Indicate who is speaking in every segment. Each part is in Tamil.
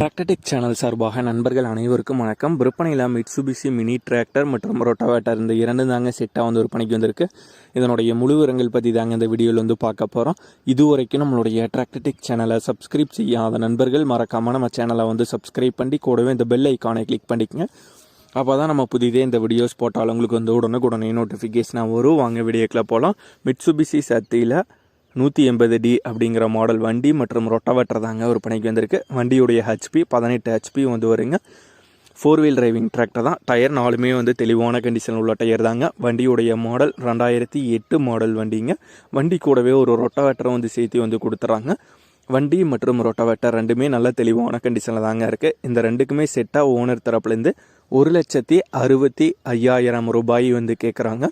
Speaker 1: டிராக்டர்டெக் சேனல் சார்பாக நண்பர்கள் அனைவருக்கும் வணக்கம். விற்பனையில் மிட்சுபிசி மினி டிராக்டர் மற்றும் ரொட்டாவேட்டர் இந்த இரண்டு தாங்க செட்டாக வந்து விற்பனைக்கு வந்திருக்கு. இதனுடைய முழு விவரங்கள் பற்றி தாங்க இந்த வீடியோவில் வந்து பார்க்க போகிறோம் இதுவரைக்கும் நம்மளுடைய டிராக்டர்டெக் சேனலை சப்ஸ்கிரைப் செய்யாத நண்பர்கள் மறக்காமல் நம்ம சேனலை வந்து சப்ஸ்கிரைப் பண்ணி கூடவே இந்த பெல் ஐக்கானை கிளிக் பண்ணிக்கங்க. அப்போ தான் நம்ம புதிதே இந்த வீடியோஸ் போட்டாலும் உங்களுக்கு வந்து உடனுக்குடனே நோட்டிஃபிகேஷனாக வரும். வாங்க வீடியோக்கில் போகலாம் மிட்சுபிசி சத்தியில் நூற்றி எண்பது டி அப்படிங்கிற மாடல் வண்டி மற்றும் ரொட்டவெட்டர் தாங்க ஒரு பணிக்கு வந்திருக்கு. வண்டியுடைய ஹெச்பி பதினெட்டு ஹெச்பி வந்து வருங்க. ஃபோர் வீல் டிரைவிங் டிராக்டர் தான். டயர் நாலுமே வந்து தெளிவான கண்டிஷன் உள்ள டயர் தாங்க. வண்டியுடைய மாடல் ரெண்டாயிரத்தி எட்டு மாடல் வண்டிங்க. வண்டி கூடவே ஒரு ரொட்டவேட்டரை வந்து சேர்த்து வந்து கொடுத்துறாங்க. வண்டி மற்றும் ரொட்டவேட்டர் ரெண்டுமே நல்ல தெளிவான கண்டிஷனில் தாங்க இருக்குது இந்த ரெண்டுக்குமே செட்டாக ஓனர் தரப்புலேருந்து ஒரு லட்சத்தி அறுபத்தி ஐயாயிரம் ரூபாய் வந்து கேட்குறாங்க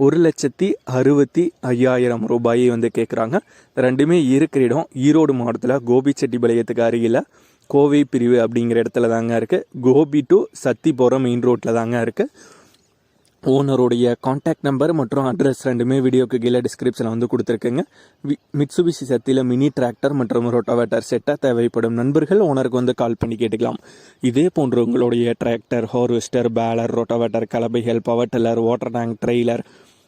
Speaker 1: ஒரு லட்சத்தி அறுபத்தி ஐயாயிரம் ரூபாயை வந்து கேட்குறாங்க ரெண்டுமே இருக்கிற இடம் ஈரோடு மாவட்டத்தில் கோபிச்செட்டிப்பாளையத்துக்கு அருகில் கோவை பிரிவு அப்படிங்கிற இடத்துல தாங்க இருக்குது கோபி டு சத்திபுரம் மெயின் ரோட்டில் தாங்க இருக்குது ஓனருடைய காண்டாக்ட் நம்பர் மற்றும் அட்ரஸ் ரெண்டுமே வீடியோக்கு கீழே டிஸ்கிரிப்ஷனில் வந்து கொடுத்துருக்கேங்க. வி மிட்சுபிசி சத்தியில் மினி டிராக்டர் மற்றும் ரோட்டோவேட்டர் செட்டாக தேவைப்படும் நண்பர்கள் ஓனருக்கு வந்து கால் பண்ணி கேட்டுக்கலாம். இதே போன்று உங்களுடைய tractor harvester baler rotavator கலபைகள் power tiller water tank trailer